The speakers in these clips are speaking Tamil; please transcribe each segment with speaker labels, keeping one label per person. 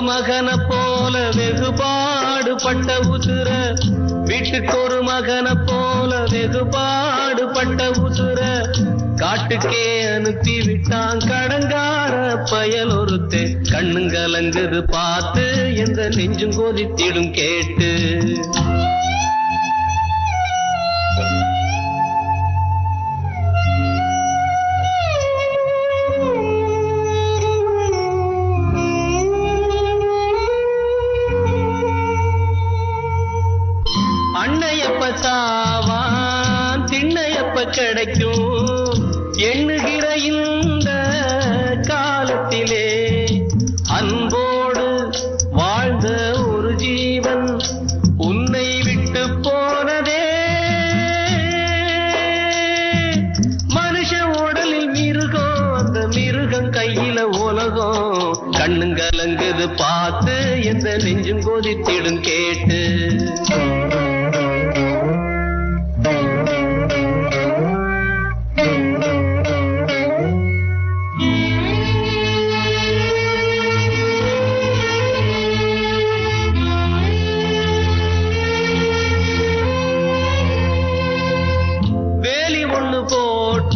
Speaker 1: மகனை போல வெகுபாடுபட்ட உசுர. வீட்டுக்கு ஒரு மகனை போல வெகுபாடுபட்ட உசுர. காட்டுக்கே அனுப்பி விட்டான் கடங்கார பயல் ஒருத்து கண்ணுங்கலங்குது பார்த்து எந்த நெஞ்சும் கொதித்திடும் கேட்டு. கிடைக்கும். எண்ணுகிற இந்த காலத்திலே அன்போடு வாழ்ந்த ஒரு ஜீவன் உன்னை விட்டு போனதே. மனுஷ உடலில் மிருகம் அந்த மிருகம் கையில உலகம். கண்ணுங்கலங்குது பார்த்து எந்த நெஞ்சும் கொதித்திடும் கேட்டு.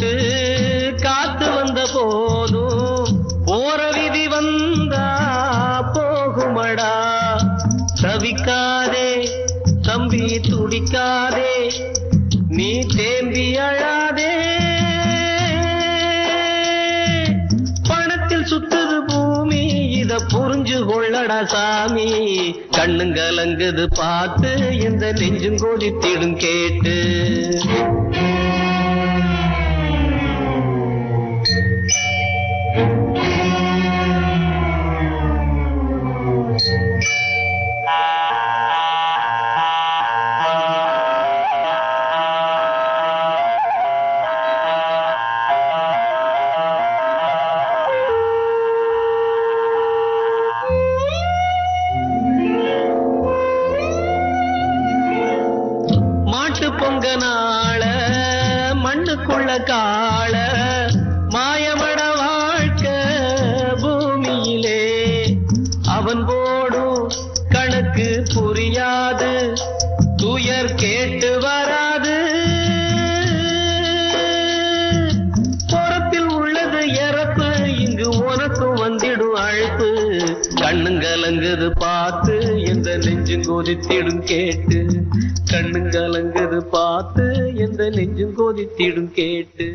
Speaker 1: போட்டு காத்து வந்த போதும். போற விதி வந்தா போகுமடா. தவிக்காதே தம்பி துடிக்காதே நீ தேம்பி அழாதே. பணத்தில் சுத்துது பூமி இத புரிஞ்சு கொள்ளடா சாமி. கண்ணுங்கலங்குது பார்த்து இந்த நெஞ்சும் கொதித்திடும் கேட்டு. பொங்க நாள மண்ணுக்குள்ள காள மாயமட வாழ்க்கை பூமியிலே. அவன் போடும் கணக்கு புரியாது துயர் கேட்டு வராது. பொறப்பில் உள்ளது இறப்பு இங்கு உனக்கும் வந்திடும் அழைப்பு. கண்ணுங்கலங்குது பார்த்து எந்த நெஞ்சு கொதித்திடும் கேட்டு. கண்ணுங்கலங்குது பார்த்து எந்த நெஞ்சும் கொதித்திடும் கேட்டு